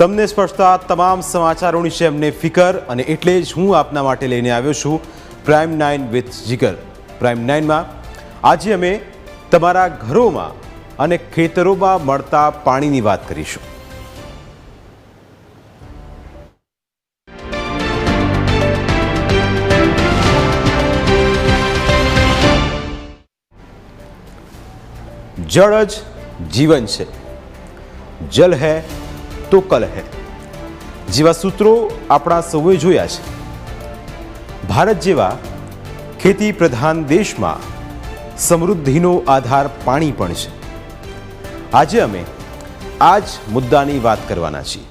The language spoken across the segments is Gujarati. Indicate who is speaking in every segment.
Speaker 1: તમને સ્પર્શતા તમામ સમાચારો વિશે અમને ફિકર અને એટલે જ હું આપના માટે લઈને આવ્યો છું prime nine with Jigar prime નાઇનમાં આજે અમે તમારા ઘરોમાં અને ખેતરોમાં મળતા પાણીની વાત કરીશું. જળ જ જીવન છે. જલ હૈ તો કલ હૈ. જેવા સૂત્રો આપણા સૌએ જોયા છે. ભારત જેવા ખેતી પ્રધાન દેશમાં સમૃદ્ધિનો આધાર પાણી પણ છે. આજે અમે આ જ મુદ્દાની વાત કરવાના છીએ.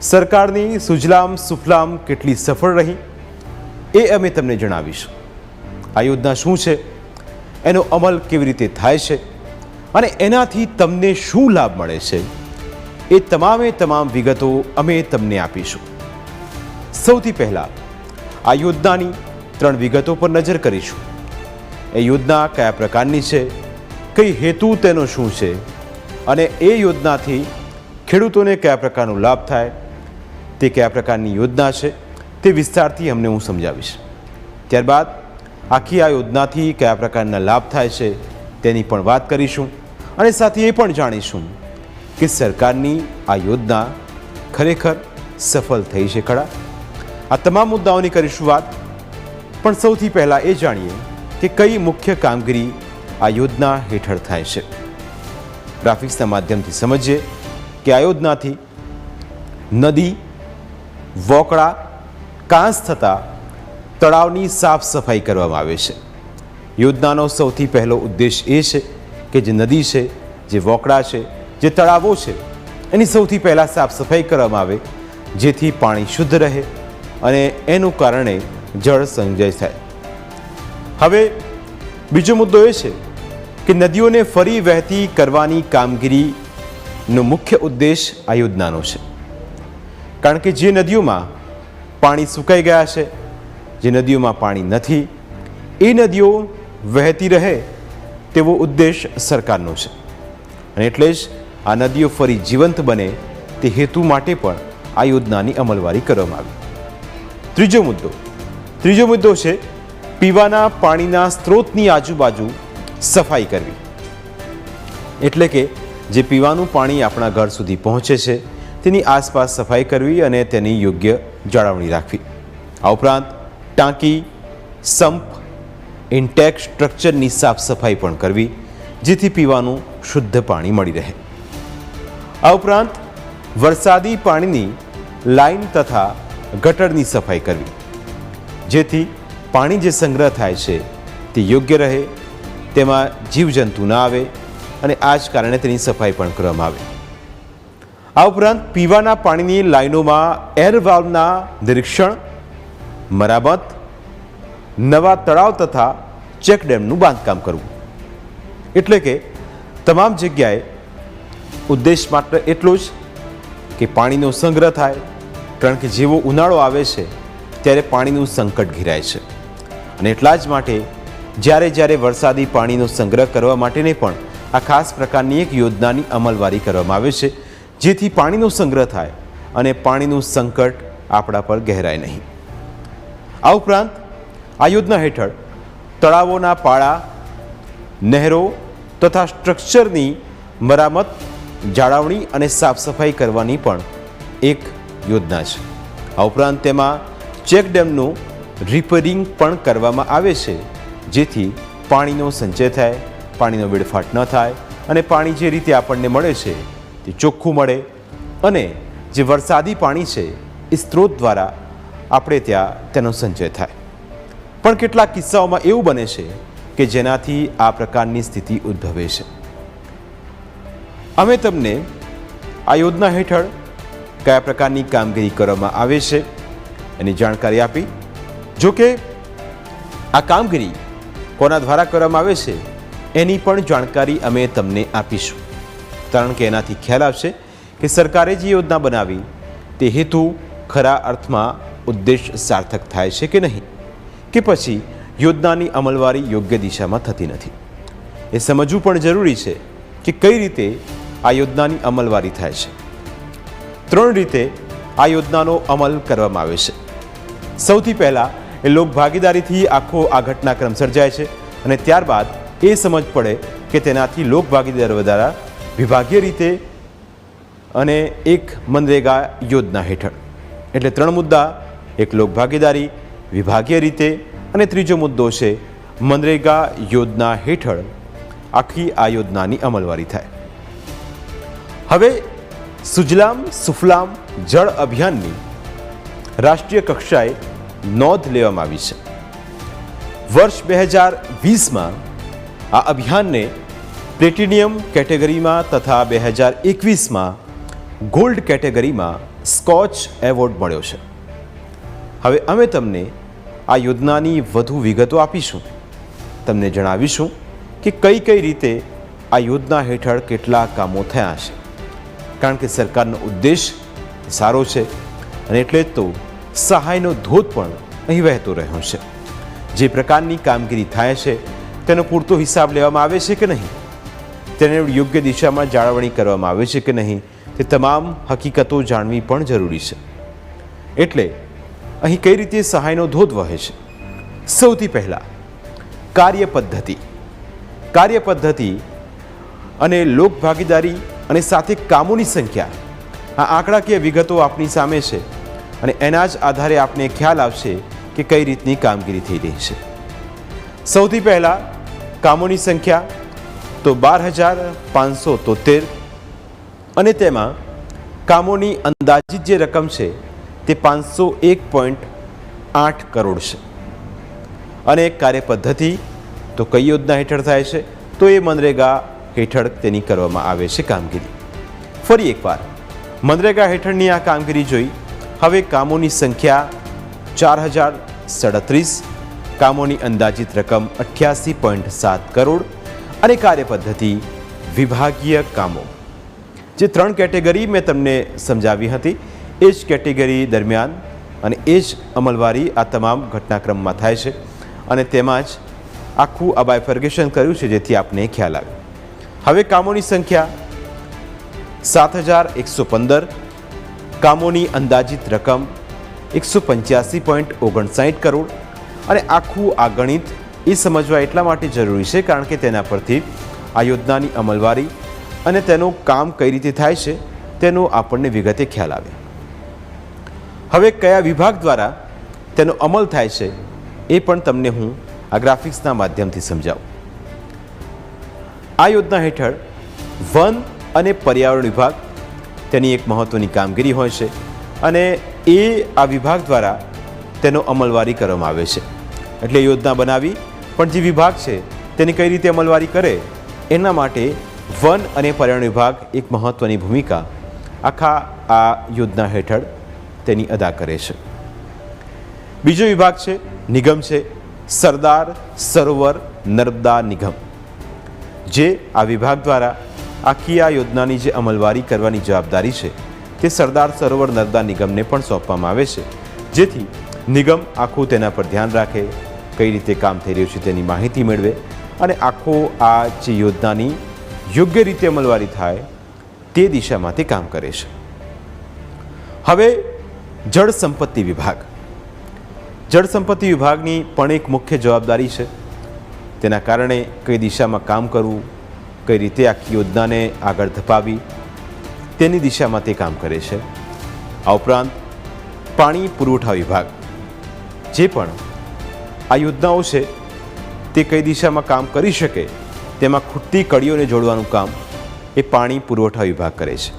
Speaker 1: સરકારની સુજલામ સુફલામ કેટલી સફળ રહી, એ અમે તમને જણાવીશું. આ યોજના શું છે? એનો અમલ કેવી રીતે થાય છે? અને એનાથી તમને શું લાભ મળે છે? એ તમામે તમામ વિગતો અમે તમને આપીશું. સૌથી પહેલાં, આ યોજનાની ત્રણ વિગતો પર નજર કરીશું. એ યોજના કયા પ્રકારની છે? કઈ હેતુ તેનો શું છે? અને એ યોજનાથી ખેડૂતોને કયા પ્રકારનો લાભ થાય? તે કયા પ્રકારની યોજના છે? તે વિસ્તારથી અમને હું સમજાવીશ. ત્યારબાદ, આખી આ યોજનાથી કયા પ્રકારના લાભ થાય છે તેની પણ વાત કરીશું અને સાથે એ પણ જાણીશું કે સરકારની આ યોજના ખરેખર સફળ થઈ છે ખરા આ તમામ મુદ્દાઓની કરીશું વાત. પણ સૌથી પહેલાં એ જાણીએ કે કઈ મુખ્ય કામગીરી આ યોજના હેઠળ થાય છે. ગ્રાફિક્સના માધ્યમથી સમજીએ કે આ યોજનાથી નદી, વોકળા, કાંસ થતાં તળાવની સાફ સફાઈ કરવામાં આવે છે. યોજનાનો સૌથી પહેલો ઉદ્દેશ એ છે કે જે નદી છે, જે વોકળા છે જે તળાવો છે, એની સૌથી પહેલાં સાફ સફાઈ કરવામાં આવે, જેથી પાણી શુદ્ધ રહે અને એનું કારણે જળ સંચય થાય. હવે, બીજો મુદ્દો એ છે કે નદીઓને ફરી વહેતી કરવાની કામગીરીનો મુખ્ય ઉદ્દેશ આ યોજનાનો છે. કારણ કે જે નદીઓમાં પાણી સુકાઈ ગયા છે, જે નદીઓમાં પાણી નથી, એ નદીઓ વહેતી રહે તેવો ઉદ્દેશ સરકારનો છે. અને એટલે જ આ નદીઓ ફરી જીવંત બને તે હેતુ માટે પણ આ યોજનાની અમલવારી કરવામાં આવી. ત્રીજો મુદ્દો. ત્રીજો મુદ્દો છે પીવાના પાણીના સ્ત્રોતની આજુબાજુ સફાઈ કરવી. એટલે કે જે પીવાનું પાણી આપણા ઘર સુધી પહોંચે છે, તેની આસપાસ સફાઈ કરવી અને તેની યોગ્ય જાળવણી રાખવી. આ ઉપરાંત ટાંકી, સંપ, ઇન્ટેક સ્ટ્રક્ચરની સાફ સફાઈ પણ કરવી, જેથી પીવાનું શુદ્ધ પાણી મળી રહે. આ ઉપરાંત, વરસાદી પાણીની લાઈન તથા ગટરની સફાઈ કરવી. જેથી પાણી જે સંગ્રહ થાય છે, તે યોગ્ય રહે, તેમાં જીવજંતુ ના આવે અને આ જ કારણે તેની સફાઈ પણ કરવામાં આવે. આ ઉપરાંત, પીવાના પાણીની લાઈનોમાં એર વાલ્વના નિરીક્ષણ, મરામત, નવા તળાવ તથા ચેક ડેમનું બાંધકામ કરવું. એટલે કે, તમામ જગ્યાએ ઉદ્દેશ માત્ર એટલો જ કે પાણીનો સંગ્રહ થાય, કારણ કે જેવો ઉનાળો આવે છે, ત્યારે પાણીનું સંકટ ઘેરાય છે. અને એટલા જ માટે, જ્યારે જ્યારે વરસાદી પાણીનો સંગ્રહ કરવા માટેને પણ આ ખાસ પ્રકારની એક યોજનાની અમલવારી કરવામાં આવે છે, જેથી પાણીનો સંગ્રહ થાય અને પાણીનું સંકટ આપણા પર ગહેરાય નહીં. આ ઉપરાંત, આ યોજના હેઠળ તળાવોના પાળા, નહેરો તથા સ્ટ્રક્ચરની મરામત જાળવણી અને સાફ સફાઈ કરવાની પણ એક યોજના છે. આ ઉપરાંત તેમાં ચેક ડેમનું રિપેરિંગ પણ કરવામાં આવે છે, જેથી પાણીનો સંચય થાય, પાણીનો વેડફાટ ન થાય અને પાણી જે રીતે આપણને મળે છે તે ચોખ્ખું મળે અને જે વરસાદી પાણી છે એ સ્ત્રોત દ્વારા આપણે ત્યાં તેનો સંચય થાય. પણ કેટલાક કિસ્સાઓમાં એવું બને છે કે જેનાથી આ પ્રકારની સ્થિતિ ઉદ્ભવે છે. અમે તમને આ યોજના હેઠળ કયા પ્રકારની કામગીરી કરવામાં આવે છે એની જાણકારી આપી. જો કે આ કામગીરી કોના દ્વારા કરવામાં આવે છે એની પણ જાણકારી અમે તમને આપીશું. કારણ કે એનાથી ખ્યાલ આવશે કે સરકારે જે યોજના બનાવી તે હેતુ ખરા અર્થમાં ઉદ્દેશ સાર્થક થાય છે કે નહીં? કે પછી યોજનાની અમલવારી યોગ્ય દિશામાં થતી નથી? એ સમજવું પણ જરૂરી છે કે કઈ રીતે આ યોજનાની અમલવારી થાય છે. ત્રણ રીતે આ યોજનાનો અમલ કરવામાં આવે છે. સૌથી પહેલાં એ લોક ભાગીદારીથી આખો આ ઘટનાક્રમ સર્જાય છે અને ત્યારબાદ એ સમજ પડે કે તેનાથી લોક ભાગીદાર વધારા વિભાગીય રીતે અને એક મનરેગા યોજના હેઠળ. એટલે ત્રણ મુદ્દા, એક લોક ભાગીદારી, વિભાગીય રીતે અને ત્રીજો મુદ્દો છે મનરેગા યોજના હેઠળ આખી આ યોજનાની અમલવારી થાય. હવે સુજલામ સુફલામ જળ અભિયાનની રાષ્ટ્રીય કક્ષાએ નોંધ લેવામાં આવી છે. વર્ષ બે હજાર વીસમાં આ અભિયાનને પ્લેટિનિયમ કેટેગરીમાં તથા બે હજાર એકવીસમાં ગોલ્ડ કેટેગરીમાં સ્કોચ એવોર્ડ મળ્યો છે. હવે અમે તમને આ યોજનાની વધુ વિગતો આપીશું. તમને જણાવીશું કે કઈ કઈ રીતે આ યોજના હેઠળ કેટલા કામો થયા છે. કારણ કે સરકારનો ઉદ્દેશ સારો છે અને એટલે તો સહાયનો ધોધ પણ અહીં વહેતો રહ્યો છે. જે પ્રકારની કામગીરી થાય છે, તેનો પૂરતો હિસાબ લેવામાં આવે છે કે નહીં? તેને યોગ્ય દિશામાં જાળવણી કરવામાં આવે છે કે નહીં? તે તમામ હકીકતો જાણવી પણ જરૂરી છે. એટલે અહીં કઈ રીતે સહાયનો ધોધ વહે છે? સૌથી પહેલાં કાર્ય પદ્ધતિ કાર્ય પદ્ધતિ અને લોક ભાગીદારી અને સાથે કામોની સંખ્યા. આ આંકડાકીય વિગતો આપણી સામે છે અને એના જ આધારે આપને ખ્યાલ આવશે કે કઈ રીતની કામગીરી થઈ રહી છે. સૌથી પહેલાં કામોની સંખ્યા તો બાર હજાર પાંચસો તોતેર અને તેમાં કામોની અંદાજિત જે રકમ છે તે પાંચસો એક પોઈન્ટ આઠ કરોડ છે. અને કાર્ય પદ્ધતિ તો કઈ યોજના હેઠળ થાય છે? તો એ મનરેગા હેઠળ તેની કરવામાં આવે છે કામગીરી. ફરી એકવાર, મનરેગા હેઠળની આ કામગીરી જોઈ, હવે કામોની સંખ્યા ચાર હજાર સડત્રીસ, કામોની અંદાજિત રકમ અઠ્યાસી પોઈન્ટ સાત કરોડ અને કાર્ય પદ્ધતિ વિભાગીય કામો. જે ત્રણ કેટેગરી મેં તમને સમજાવી હતી, એ જ કેટેગરી દરમિયાન અને એ જ અમલવારી આ તમામ ઘટનાક્રમમાં થાય છે અને તેમાં જ આખું આ બાયફર્ગેશન કર્યું છે, જેથી આપને ખ્યાલ આવે. હવે કામોની સંખ્યા સાત હજાર એકસો પંદર, કામોની અંદાજિત રકમ એકસો પંચ્યાસી પોઈન્ટ ઓગણસાઠ કરોડ અને આખું આ ગણિત એ સમજવા એટલા માટે જરૂરી છે કારણ કે તેના પરથી આ યોજનાની અમલવારી અને તેનું કામ કઈ રીતે થાય છે તેનો આપણને વિગતે ખ્યાલ આવે. હવે કયા વિભાગ દ્વારા તેનો અમલ થાય છે એ પણ તમને હું આ ગ્રાફિક્સના માધ્યમથી સમજાવું. આ યોજના હેઠળ વન અને પર્યાવરણ વિભાગ તેની એક મહત્ત્વની કામગીરી હોય છે અને એ આ વિભાગ દ્વારા તેનો અમલવારી કરવામાં આવે છે. એટલે યોજના બનાવી, પણ જે વિભાગ છે તેની કઈ રીતે અમલવારી કરે, એના માટે વન અને પર્યાવરણ વિભાગ એક મહત્ત્વની ભૂમિકા આખા આ યોજના હેઠળ તેની અદા કરે છે. બીજો વિભાગ છે, નિગમ છે, સરદાર સરોવર નર્મદા નિગમ. જે આ વિભાગ દ્વારા આખી આ યોજનાની જે અમલવારી કરવાની જવાબદારી છે તે સરદાર સરોવર નર્મદા નિગમને પણ સોંપવામાં આવે છે. જેથી નિગમ આખું તેના પર ધ્યાન રાખે, કઈ રીતે કામ થઈ રહ્યું છે તેની માહિતી મેળવે અને આખો આ જે યોજનાની યોગ્ય રીતે અમલવારી થાય તે દિશામાં તે કામ કરે છે. હવે જળ સંપત્તિ વિભાગ. જળ સંપત્તિ વિભાગની પણ એક મુખ્ય જવાબદારી છે તેના કારણે કઈ દિશામાં કામ કરવું, કઈ રીતે આખી યોજનાને આગળ ધપાવી તેની દિશામાં તે કામ કરે છે. આ ઉપરાંત પાણી પુરવઠા વિભાગ, જે પણ આ યોજનાઓ છે, તે કઈ દિશામાં કામ કરી શકે, તેમાં ખૂટતી કડીઓને જોડવાનું કામ એ પાણી પુરવઠા વિભાગ કરે છે.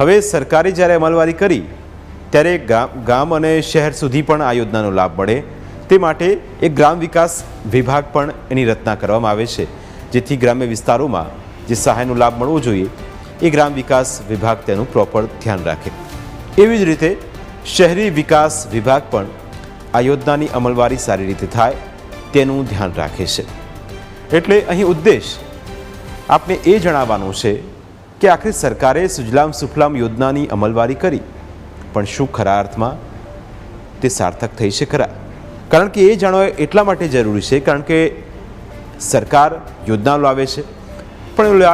Speaker 1: હવે સરકારે જ્યારે અમલવારી કરી, ત્યારે ગામ અને શહેર સુધી પણ આ યોજનાનો લાભ મળે તે માટે એક ગ્રામ વિકાસ વિભાગ પણ એની રચના કરવામાં આવે છે, જેથી ગ્રામ્ય વિસ્તારોમાં જે સહાયનો લાભ મળવો જોઈએ, એ ગ્રામ વિકાસ વિભાગ તેનું પ્રોપર ધ્યાન રાખે. એવી જ રીતે શહેરી વિકાસ વિભાગ પણ આ યોજનાની અમલવારી સારી રીતે થાય તેનું ધ્યાન રાખે છે. એટલે અહીં ઉદ્દેશ આપને એ જણાવવાનું છે કે આખરે સરકારે સુજલામ સુફલામ યોજનાની અમલવારી કરી, પણ શું ખરા અર્થમાં તે સાર્થક થઈ છે ખરા? કારણ કે એ જાણવા એટલા માટે જરૂરી છે કારણ કે સરકાર યોજનાઓ લાવે છે. પણ